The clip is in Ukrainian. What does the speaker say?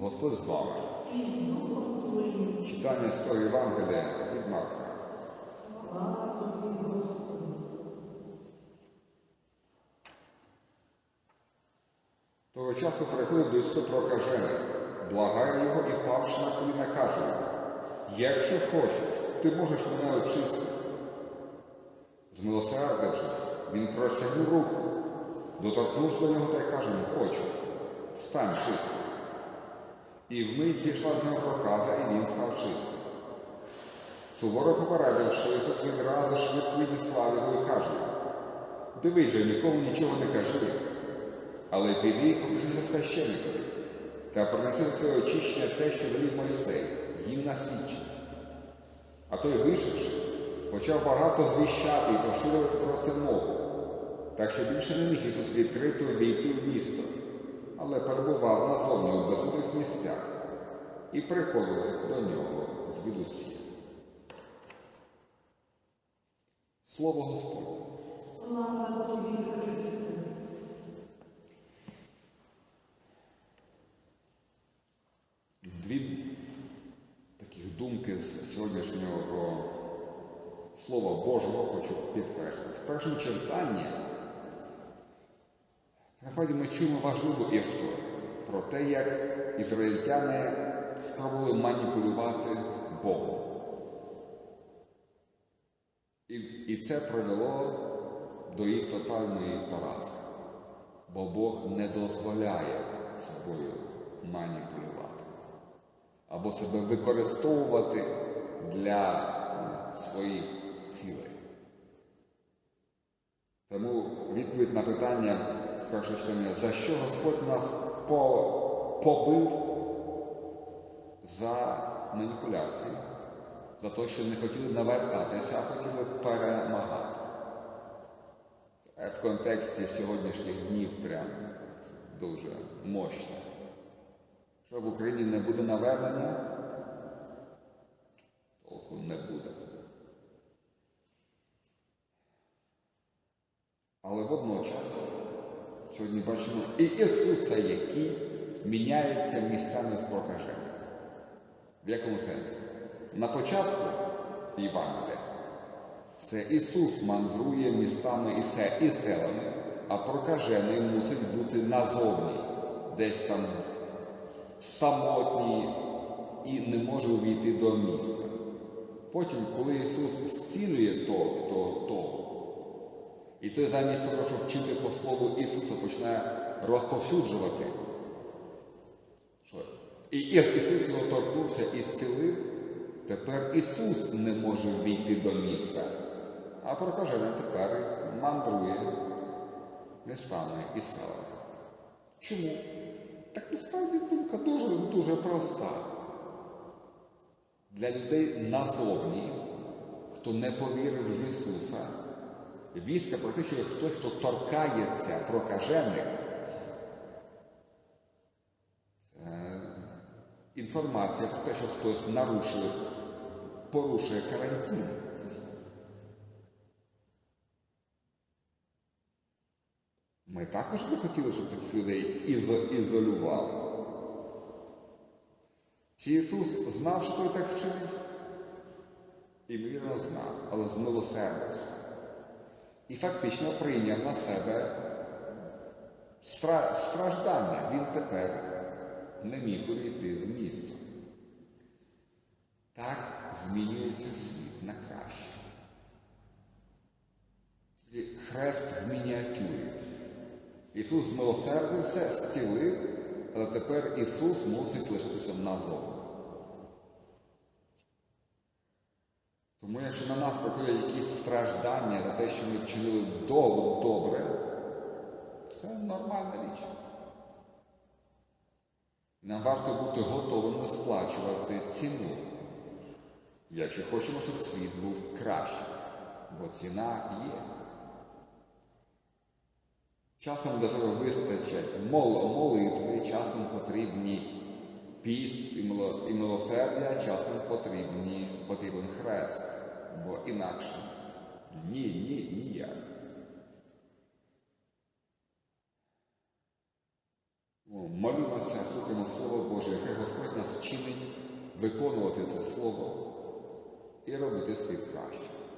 Господь з вами. Читання з того Євангелія від Марка. Того часу приходить до Ісуса прокажений, благає його і впавши на коліна каже якщо хочеш, ти можеш мене очистити. Змилосердившись, він простягнув руку, доторкнувся до нього та й каже йому, хочу, стань чистим. І вмить зійшла з нього проказа, і він став чистим. Суворо попередивши, Ісус відразу швидко відіслав його і каже дивись же, нікому нічого не кажи, але піди і покажися священникові, та принеси до своє очищення те, що велів Мойсей, їм на свідчення. А той, вийшовши, почав багато звіщати і поширювати про це мову, так що більше не міг Ісус відкрито війти в місто, але перебував назовні у безлюдних місцях, і приходили до нього звідусі. Слово Господне. Слава тобі, Христе. Дві таких думки з сьогоднішнього Слова Божого хочу підкреслити. В першому читанні насправді ми чуємо важливу історію про те, як ізраїльтяни спробували маніпулювати Богом. І, і це привело до їх тотальної поразки. Бо Бог не дозволяє собою маніпулювати або себе використовувати для своїх цілей. Тому відповідь на питання першого читання, за що Господь нас побив за маніпуляції, за те, що не хотіли навертатися, а хотіли перемагати. В контексті сьогоднішніх днів прям дуже мощно. Що в Україні не буде навернення, толку не буде. Але водночас сьогодні бачимо і Ісуса, який міняється місцями з прокаженням. В якому сенсі? На початку Євангелія це Ісус мандрує містами і селами, а прокажений мусить бути назовні, десь там самотній і не може увійти до міста. Потім, коли Ісус зцілює то, то, то, і той замість того, щоб вчити по слову Ісуса, починає розповсюджувати. Що? І Іс- Ісус його торкнувся і зцілив, тепер Ісус не може війти до міста, а прокажений тепер мандрує містами і селами. Чому? Так насправді думка дуже дуже проста. Для людей назовні, хто не повірив в Ісуса, вістка про те, що хтось, хто торкається прокажених, це інформація про те, що хтось нарушив, порушує карантин. Ми також би хотіли, щоб таких людей ізолювали. Чи Ісус знав, що той так вчинить? Імовірно, знав, але змилосердився. І фактично прийняв на себе страждання. Він тепер не міг увійти в місто. Так змінюється світ на краще. Хрест в мініатюрі. Ісус змилосердився, зцілив, але тепер Ісус мусить лишитися назовні. Тому якщо на нас приходять якісь страждання за те, що ми вчинили до- добре, це нормальна річ. Нам варто бути готовими сплачувати ціну, якщо хочемо, щоб світ був кращим, бо ціна є. Часом для цього вистачать мол- молитви, піст і милосердя, часом потрібні, потрібен хрест, бо інакше ні, ні, ніяк. О, Молімося, слухаємо Слово Боже, яке Господь нас вчинить виконувати це Слово і робити світ краще.